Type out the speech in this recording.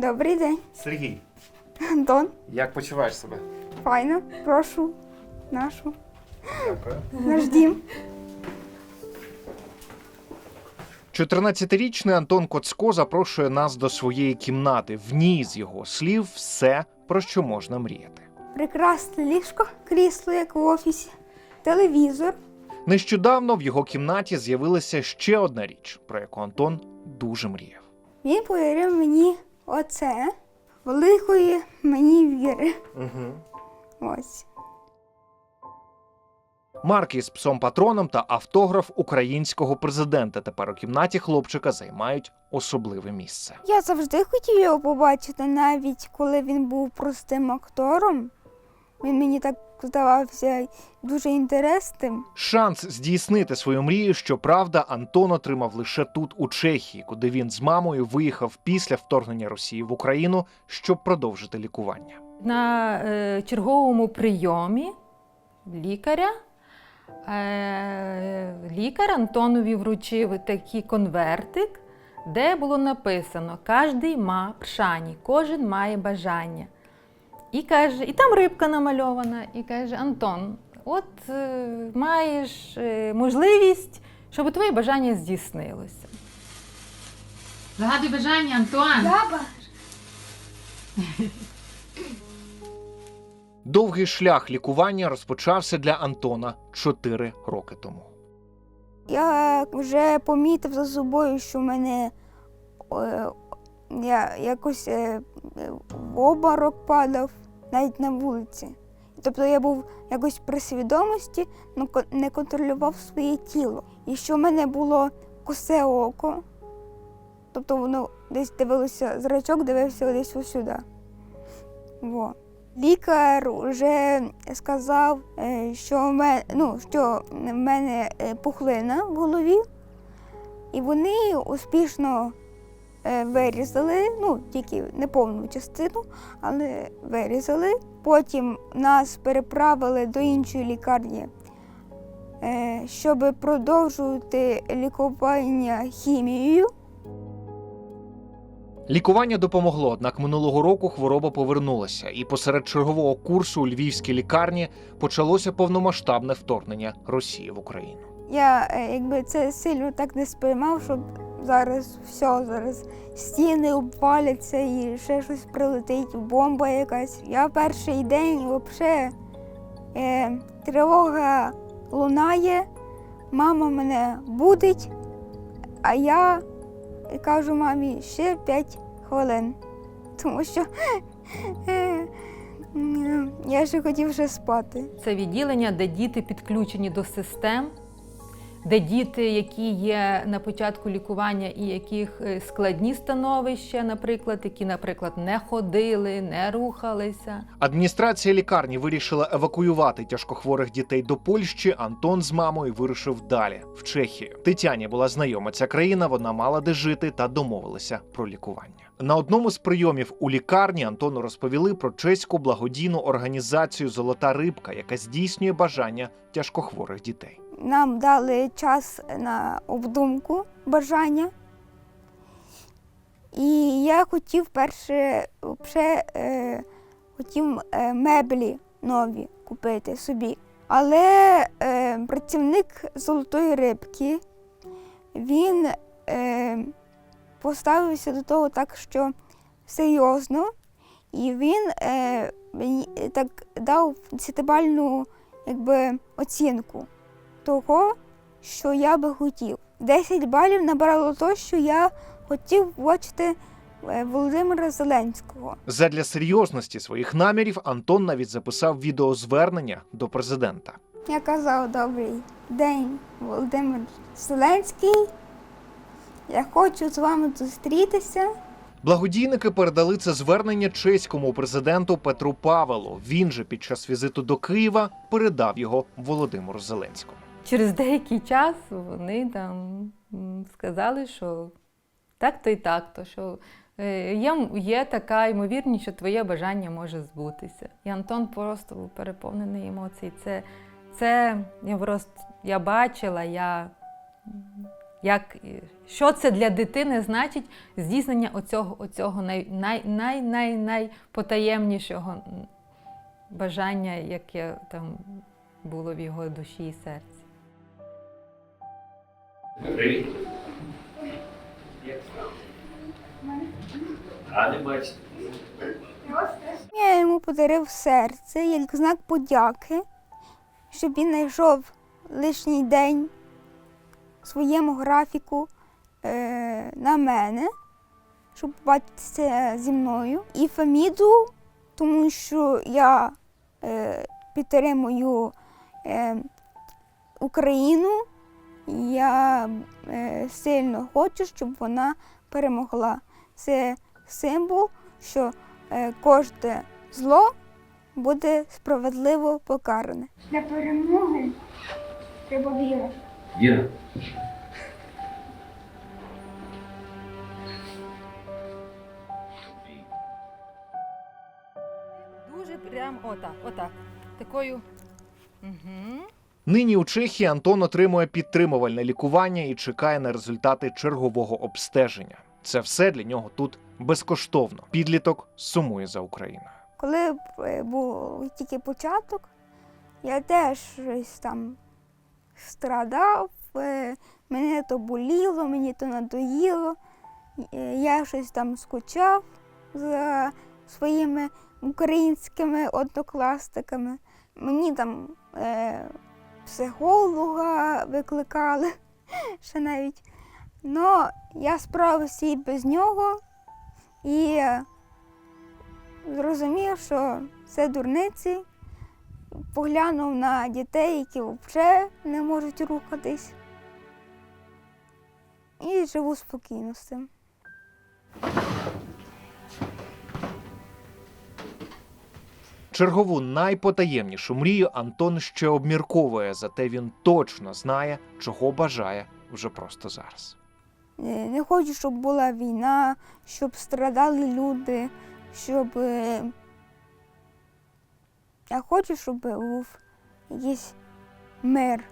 Добрий день, Сергій, Антон. як почуваєш себе? Файно, прошу нашу. Дякую. Наш дім. 14-річний Антон Коцко запрошує нас до своєї кімнати. В ній, з його слів, все, про що можна мріяти. Прекрасне ліжко, крісло, як в офісі, телевізор. Нещодавно в його кімнаті з'явилася ще одна річ, про яку Антон дуже мріяв. Він подарив мені оце великої мені віри. Угу. Ось. Марки з псом патроном та автограф українського президента тепер у кімнаті хлопчика займають особливе місце. Я завжди хотів його побачити, навіть коли він був простим актором. Він мені так здавався дуже інтересним. Шанс здійснити свою мрію, щоправда, Антон отримав лише тут, у Чехії, куди він з мамою виїхав після вторгнення Росії в Україну, щоб продовжити лікування. На е, черговому прийомі лікаря е, лікар Антонові вручив такий конвертик, де було написано Кожний ма пшані, кожен має бажання. І каже, і там рибка намальована, і каже: Антон, от е, маєш е, можливість, щоб твоє бажання здійснилося. Загадуй бажання, Антон! Довгий шлях лікування розпочався для Антона 4 роки тому. Я вже помітив за собою, що в мене е, я якось е, в обморок падав навіть на вулиці. Тобто я був якось при свідомості, але не контролював своє тіло. І що в мене було косе око, тобто воно десь дивилося, зрачок дивився десь ось сюди. Во. Лікар вже сказав, е, що в мене, ну, що в мене е, пухлина в голові, і вони успішно вирізали, ну, тільки не повну частину, але вирізали. Потім нас переправили до іншої лікарні, е, щоб продовжувати лікування хімією. Лікування допомогло, однак минулого року хвороба повернулася, і посеред чергового курсу у львівській лікарні почалося повномасштабне вторгнення Росії в Україну. Я е, якби це сильно так не сприймав, щоб зараз все, зараз стіни обваляться і ще щось прилетить, бомба якась. Я перший день взагалі е, тривога лунає, мама мене будить, а я кажу мамі ще 5 хвилин. Тому що е, я ще хотів ще спати. Це відділення, де діти підключені до систем, де діти, які є на початку лікування і яких е, складні становища, наприклад, які, наприклад, не ходили, не рухалися. Адміністрація лікарні вирішила евакуювати тяжкохворих дітей до Польщі. Антон з мамою вирушив далі в Чехію. Тетяні була знайома ця країна, вона мала де жити та домовилися про лікування. На одному з прийомів у лікарні Антону розповіли про чеську благодійну організацію Золота рибка, яка здійснює бажання тяжкохворих дітей. Нам дали час на обдумку бажання. І я хотів перше вже, е, хотів е, меблі нові купити собі. Але е, працівник золотої рибки він е, поставився до того так, що серйозно, і він е, мені так дав десятибальну оцінку того, що я би хотів. 10 балів набрало то, що я хотів бачити е, Володимира Зеленського. Задля серйозності своїх намірів Антон навіть записав відеозвернення до президента. Я казав, добрий день, Володимир Зеленський. Я хочу з вами зустрітися. Благодійники передали це звернення чеському президенту Петру Павелу. Він же під час візиту до Києва передав його Володимиру Зеленському. Через деякий час вони там сказали, що так-то і так-то, що е, є, є така ймовірність, що твоє бажання може збутися. І Антон просто був переповнений емоцій. Це, це я просто я бачила, я, Як, що це для дитини значить здійснення оцього, оцього най, най, най, най, найпотаємнішого бажання, яке там було в його душі і серці. Привіт. Я йому подарив серце як знак подяки, щоб він знайшов лишній день своєму графіку е, на мене, щоб побачитися зі мною. І Фаміду, тому що я е, підтримую е, Україну. Я е, сильно хочу, щоб вона перемогла. Це символ, що е, кожне зло буде справедливо покаране. Для перемоги треба віра. Віра. Дуже прям отак, отак. Такою. Угу. Нині у Чехії Антон отримує підтримувальне лікування і чекає на результати чергового обстеження. Це все для нього тут безкоштовно. Підліток сумує за Україною. Коли е, був тільки початок, я теж щось там страдав, е, мене то боліло, мені то надоїло. Е, Я щось там скучав за своїми українськими однокласниками. Мені там психолога викликали ще навіть. Ну, я справився і без нього. І зрозумів, що це дурниці. Поглянув на дітей, які взагалі не можуть рухатись. І живу спокійно з цим. Чергову найпотаємнішу мрію Антон ще обмірковує, зате він точно знає, чого бажає вже просто зараз. Не хочу, щоб була війна, щоб страдали люди, щоб. е, Я хочу, щоб був якийсь мир.